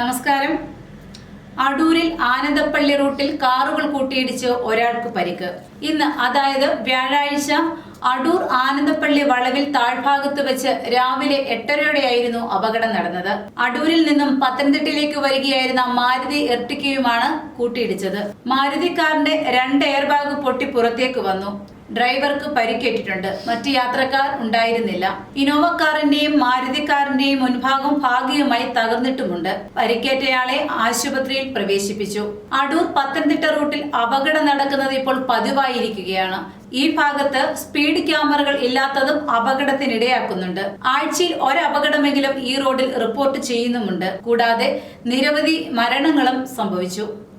നമസ്കാരം. അടൂരിൽ ആനന്ദപ്പള്ളി റൂട്ടിൽ കാറുകൾ കൂട്ടിയിടിച്ച് ഒരാൾക്ക് പരിക്ക്. ഇന്ന് അതായത് വ്യാഴാഴ്ച അടൂർ ആനന്ദപ്പള്ളി വളവിൽ താഴ്ഭാഗത്ത് വെച്ച് രാവിലെ എട്ടരയോടെയായിരുന്നു അപകടം നടന്നത്. അടൂരിൽ നിന്നും പത്തനംതിട്ടയിലേക്ക് വരികയായിരുന്ന മാരുതി എർട്ടിക്കയുമാണ് കൂട്ടിയിടിച്ചത്. മാരുതി കാറിന്റെ രണ്ട് എയർ ബാഗ് പൊട്ടി പുറത്തേക്ക് വന്നു. ഡ്രൈവർക്ക് പരിക്കേറ്റിട്ടുണ്ട്. മറ്റ് യാത്രക്കാർ ഉണ്ടായിരുന്നില്ല. ഇനോവ കാറിന്റെയും മാരുതി കാറിന്റെയും മുൻഭാഗം ഭാഗികമായി തകർന്നിട്ടുമുണ്ട്. പരിക്കേറ്റയാളെ ആശുപത്രിയിൽ പ്രവേശിപ്പിച്ചു. അടൂർ പത്തനംതിട്ട റൂട്ടിൽ അപകടം നടക്കുന്നത് ഇപ്പോൾ പതിവായിരിക്കുകയാണ്. ഈ ഭാഗത്ത് സ്പീഡ് ക്യാമറകൾ ഇല്ലാത്തതും അപകടത്തിനിടയാക്കുന്നുണ്ട്. ആഴ്ചയിൽ ഒരപകടമെങ്കിലും ഈ റോഡിൽ റിപ്പോർട്ട് ചെയ്യുന്നുമുണ്ട്. കൂടാതെ നിരവധി മരണങ്ങളും സംഭവിച്ചു.